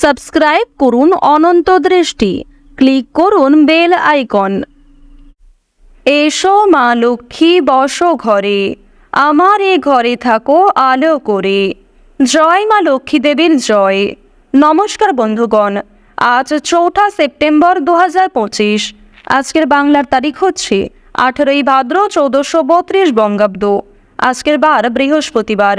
Subscribe করুন অনন্ত দৃষ্টি। Click করুন বেল আইকন। এসো মা লক্ষ্মী, বস ঘরে। আমার এ ঘরে থাকো, আলো করে। জয় মা লক্ষ্মী দেবীর জয়। নমস্কার বন্ধুগণ, আজ চৌঠা সেপ্টেম্বর দু হাজার পঁচিশ। আজকের বাংলার তারিখ হচ্ছে আঠেরোই ভাদ্র চৌদ্দশো বত্রিশ বঙ্গাব্দ। আজকের বার বৃহস্পতিবার।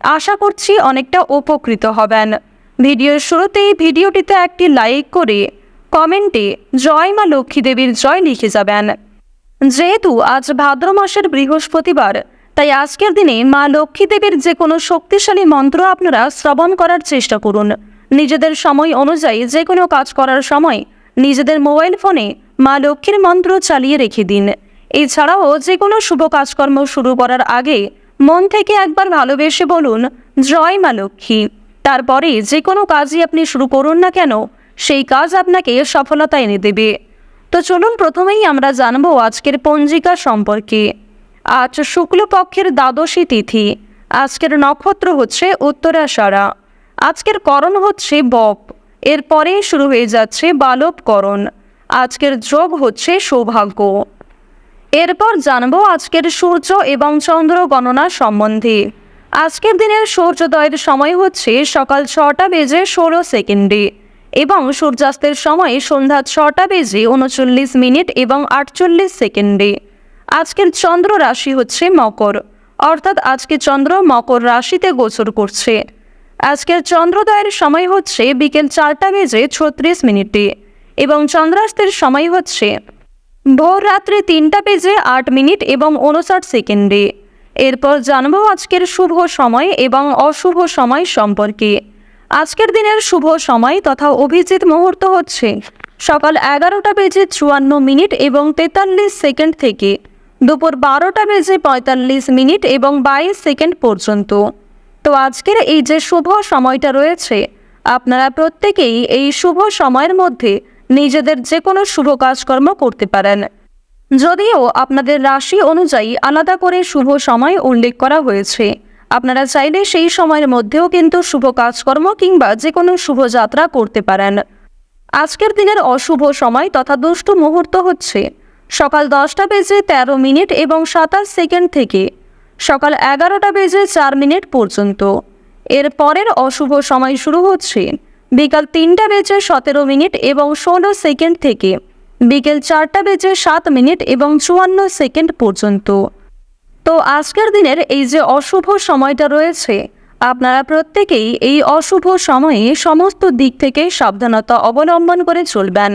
আশা করছি অনেকটা উপকৃত হবেন। ভিডিওর শুরুতেই ভিডিওটিতে একটি লাইক করে কমেন্টে জয় মা লক্ষ্মী দেবীর জয় লিখে যাবেন। যেহেতু আজ ভাদ্র মাসের বৃহস্পতিবার, তাই আজকের দিনে মা লক্ষ্মী দেবীর যে কোনো শক্তিশালী মন্ত্র আপনারা শ্রবণ করার চেষ্টা করুন। নিজেদের সময় অনুযায়ী যে কোনো কাজ করার সময় নিজেদের মোবাইল ফোনে মা লক্ষ্মীর মন্ত্র চালিয়ে রেখে দিন। এছাড়াও যে কোনো শুভ কাজকর্ম শুরু করার আগে মন থেকে একবার ভালোবেসে বলুন, জয় মা লক্ষ্মী। তারপরে যে কোনো কাজই আপনি শুরু করুন না কেন, সেই কাজ আপনাকে সফলতা এনে দেবে। তো চলুন প্রথমেই আমরা জানব আজকের পঞ্জিকা সম্পর্কে। আজ শুক্লপক্ষের দ্বাদশী তিথি। আজকের নক্ষত্র হচ্ছে উত্তরাষাঢ়া। আজকের করণ হচ্ছে বপ। এরপরে শুরু হয়ে যাচ্ছে বালবকরণ। আজকের যোগ হচ্ছে সৌভাগ্য। এরপর জানব আজকের সূর্য এবং চন্দ্র গণনা সম্বন্ধে। আজকের দিনের সূর্যোদয়ের সময় হচ্ছে সকাল ছটা বেজে ষোলো সেকেন্ডে এবং সূর্যাস্তের সময় সন্ধ্যা ছটা বেজে উনচল্লিশ মিনিট এবং আটচল্লিশ সেকেন্ডে। আজকের চন্দ্র রাশি হচ্ছে মকর, অর্থাৎ আজকে চন্দ্র মকর রাশিতে গোচর করছে। আজকের চন্দ্রোদয়ের সময় হচ্ছে বিকেল চারটা বেজে ছত্রিশ মিনিটে এবং চন্দ্রাস্তের সময় হচ্ছে ভোর রাত্রে তিনটা বেজে আট মিনিট এবং উনষাট সেকেন্ডে। এরপর জানব আজকের শুভ সময় এবং অশুভ সময় সম্পর্কে। আজকের দিনের শুভ সময় তথা অভিজিৎ মুহূর্ত হচ্ছে সকাল এগারোটা বেজে চুয়ান্ন মিনিট এবং তেতাল্লিশ সেকেন্ড থেকে। দুপুর বারোটা বেজে পঁয়তাল্লিশ মিনিট এবং বাইশ সেকেন্ড পর্যন্ত। তো আজকের এই যে শুভ সময়টা রয়েছে, আপনারা প্রত্যেকেই এই শুভ সময়ের মধ্যে নিজেদের যে কোনো শুভ কাজকর্ম করতে পারেন। যদিও আপনাদের রাশি অনুযায়ী আলাদা করে শুভ সময় উল্লেখ করা হয়েছে। আপনারা চাইলে সেই সময়ের মধ্যেও কিন্তু শুভ কাজকর্ম কিংবা যে কোনো শুভযাত্রা করতে পারেন। আজকের দিনের অশুভ সময় তথা দুষ্ট মুহূর্ত হচ্ছে। সকাল দশটা বেজে তেরো মিনিট এবং সাতাশ সেকেন্ড থেকে সকাল এগারোটা বেজে চার মিনিট পর্যন্ত। এর পরের অশুভ সময় শুরু হচ্ছে বিকাল তিনটা বেজে সতেরো মিনিট এবং ষোলো সেকেন্ড থেকে বিকেল চারটা বেজে সাত মিনিট এবং চুয়ান্ন সেকেন্ড পর্যন্ত। তো আজকের দিনের এই যে অশুভ সময়টা রয়েছে, আপনারা প্রত্যেকেই এই অশুভ সময়ে সমস্ত দিক থেকে সাবধানতা অবলম্বন করে চলবেন।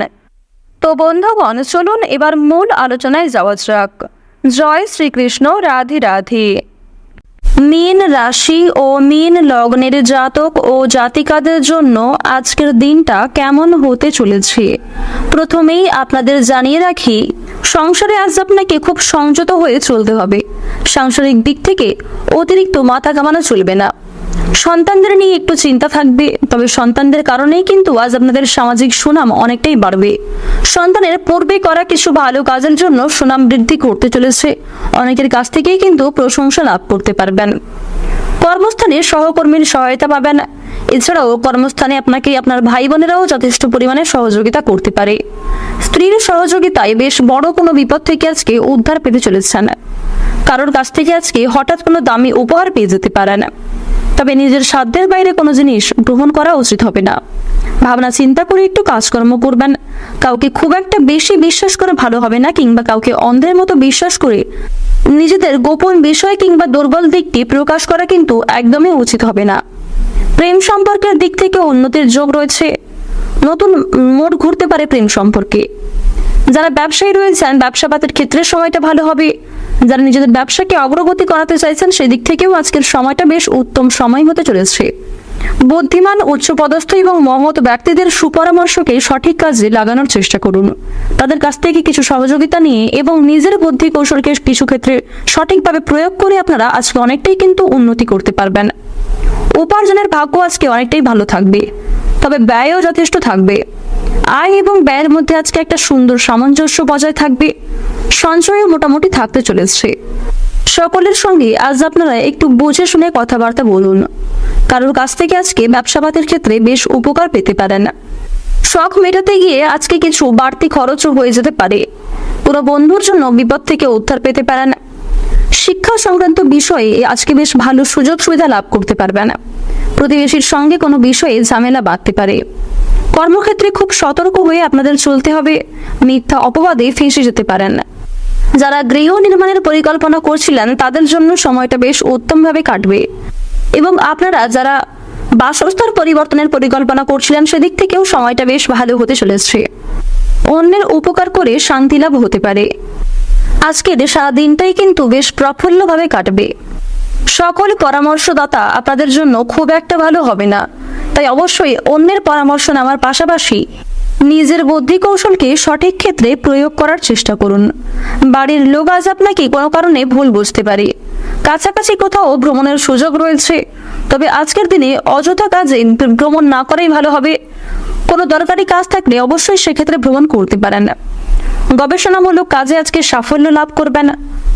তো বন্ধুগণ, চলুন এবার মূল আলোচনায় যাওয়া যাক। জয় শ্রীকৃষ্ণ, রাধে রাধে। মীন রাশি ও মীন লগ্নের জাতক ও জাতিকাদের জন্য আজকের দিনটা কেমন হতে চলেছে? প্রথমেই আপনাদের জানিয়ে রাখি, সংসারে আজ আপনাকে খুব সংযত হয়ে চলতে হবে। সাংসারিক দিক থেকে অতিরিক্ত মাথা কামানো চলবে না। সন্তানদের নিয়ে একটু চিন্তা থাকবে, তবে সন্তানদের কারণেই কিন্তু আজ আপনাদের সামাজিক সুনাম অনেকটাই বাড়বে। সন্তানের পূর্বে করা কিছু ভালো কাজের জন্য সুনাম বৃদ্ধি করতে চলেছে। অনেকের কাছ থেকেই কিন্তু প্রশংসা লাভ করতে পারবেন। কর্মস্থানে সহকর্মীর সহায়তা পাবেন। এছাড়াও কর্মস্থানে আপনাকে আপনার ভাই বোনেরাও যথেষ্ট পরিমাণে সহযোগিতা করতে পারে। স্ত্রীর সহযোগিতায় বেশ বড় কোনো বিপদ থেকে আজকে উদ্ধার পেতে চলেছেন। কারোর কাছ থেকে আজকে হঠাৎ কোনো দামি উপহার পেয়ে যেতে পারেন। তবে নিজের সাধ্যের বাইরে কোনো জিনিস গ্রহণ করা উচিত হবে না। ভাবনা চিন্তা করে একটু কাজকর্ম করবেন। কাউকে খুব একটা বেশি বিশ্বাস করে ভালো হবে না কিংবা কাউকে অন্ধের মতো বিশ্বাস করে নিজেদের গোপন বিষয় কিংবা দুর্বল দিকটি প্রকাশ করা কিন্তু একদমই উচিত হবে না। প্রেম সম্পর্কের দিক থেকে উন্নতির যোগ রয়েছে। নতুন মোড় ঘুরতে পারে প্রেম সম্পর্কে। যারা ব্যবসায়ী রয়েছেন, ব্যবসাপাতের ক্ষেত্রে সময়টা ভালো হবে। যারা নিজেদের ব্যবসাকে অগ্রগতি করাতে চাইছেন, সেদিক থেকেও আজকের সময়টা বেশ উত্তম সময় হতে চলেছে। বুদ্ধিমান, উচ্চপদস্থ এবং মহৎ ব্যক্তিদের সুপরামর্শকে সঠিক কাজে লাগানোর চেষ্টা করুন। তাদের কাছ থেকে কিছু সহযোগিতা নিয়ে এবং নিজের বুদ্ধি কৌশলকে কিছু ক্ষেত্রে সঠিকভাবে প্রয়োগ করে আপনারা আজকে অনেকটাই কিন্তু উন্নতি করতে পারবেন। উপার্জনের ভাগ্য আজকে অনেকটাই ভালো থাকবে। তবে ব্যয়ও যথেষ্ট থাকবে। আয় এবং ব্যয়ের মধ্যে আজকে একটা সুন্দর সামঞ্জস্য বজায় থাকবে। সঞ্চয়ও মোটামুটি থাকতে চলেছে। সকলের সঙ্গে আজ আপনারা একটু বুঝে শুনে কথাবার্তা বলুন। কারোর কাছ থেকে আজকে ব্যবসাপাতের ক্ষেত্রে বেশ উপকার পেতে পারেন। শখ মেটাতে গিয়ে আজকে কিছু বাড়তি খরচও হয়ে যেতে পারে। পুরো বন্ধুর জন্য বিপদ থেকে উদ্ধার পেতে পারেন। শিক্ষা সংক্রান্ত বিষয়ে আজকে বেশ ভালো সুযোগ সুবিধা লাভ করতে পারবেন। প্রতিবেশীর সঙ্গে কোনো বিষয়ে ঝামেলা বাঁধতে পারে। কর্মক্ষেত্রে খুব সতর্ক হয়ে আপনাদের চলতে হবে। মিথ্যা অপবাদে ফেঁসে যেতে পারেন। যারা গৃহ নির্মাণের পরিকল্পনা করছিলেন, তাদের জন্য সময়টা বেশ উত্তমভাবে কাটবে। এবং আপনারা যারা বাসস্থান পরিবর্তনের পরিকল্পনা করছিলেন, সেদিক থেকেও সময়টা বেশ ভালো হতে চলেছে। অন্যের উপকার করে শান্তি লাভ হতে পারে। আজকের সারা দিনটাই কিন্তু বেশ প্রফুল্লভাবে কাটবে। সকল পরামর্শদাতা আপনাদের জন্য খুব একটা ভালো হবে না। তাই অবশ্যই অন্যের পরামর্শ নেওয়ার পাশাপাশি নিজের বুদ্ধি কৌশলকে সঠিক ক্ষেত্রে প্রয়োগ করার চেষ্টা করুন। বাড়ির লোক আজ আপনাকে কোনো কারণে ভুল বুঝতে পারে। কাছাকাছি কোথাও ভ্রমণের সুযোগ রয়েছে। তবে আজকের দিনে অযথা কাজে ভ্রমণ না করাই ভালো হবে। কোনো দরকারি কাজ থাকলে অবশ্যই সেক্ষেত্রে ভ্রমণ করতে পারেন। গবেষণামূলক কাজে আজকে সাফল্য লাভ করবেন।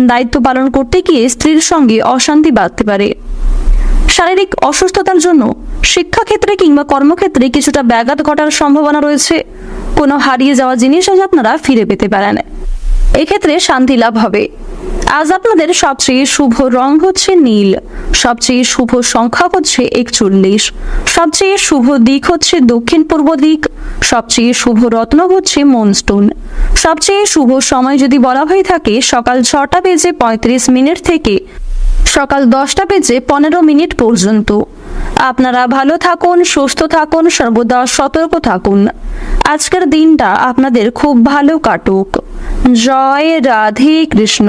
দায়িত্ব পালন করতে গিয়ে স্ত্রীর সঙ্গে অশান্তি বাড়তে পারে। শারীরিক অসুস্থতার জন্য শিক্ষাক্ষেত্রে কিংবা কর্মক্ষেত্রে কিছুটা ব্যাঘাত ঘটার সম্ভাবনা রয়েছে। কোনো হারিয়ে যাওয়া জিনিস আজ আপনারা ফিরে পেতে পারেন। এক্ষেত্রে শান্তি লাভ হবে। আজ আপনাদের সবচেয়ে শুভ রং হচ্ছে নীল, সবচেয়ে শুভ সংখ্যা হচ্ছে একচল্লিশ, সবচেয়ে শুভ দিক হচ্ছে দক্ষিণ পূর্ব দিক, সবচেয়ে শুভ রত্ন হচ্ছে মনস্টোন সবচেয়ে শুভ সময় যদি বলা হয়ে থাকে, সকাল ছটা বেজে পঁয়ত্রিশ মিনিট থেকে সকাল দশটা বেজে পনেরো মিনিট পর্যন্ত। আপনারা ভালো থাকুন, সুস্থ থাকুন, সর্বদা সতর্ক থাকুন। আজকের দিনটা আপনাদের খুব ভালো কাটুক। জয় রাধে কৃষ্ণ।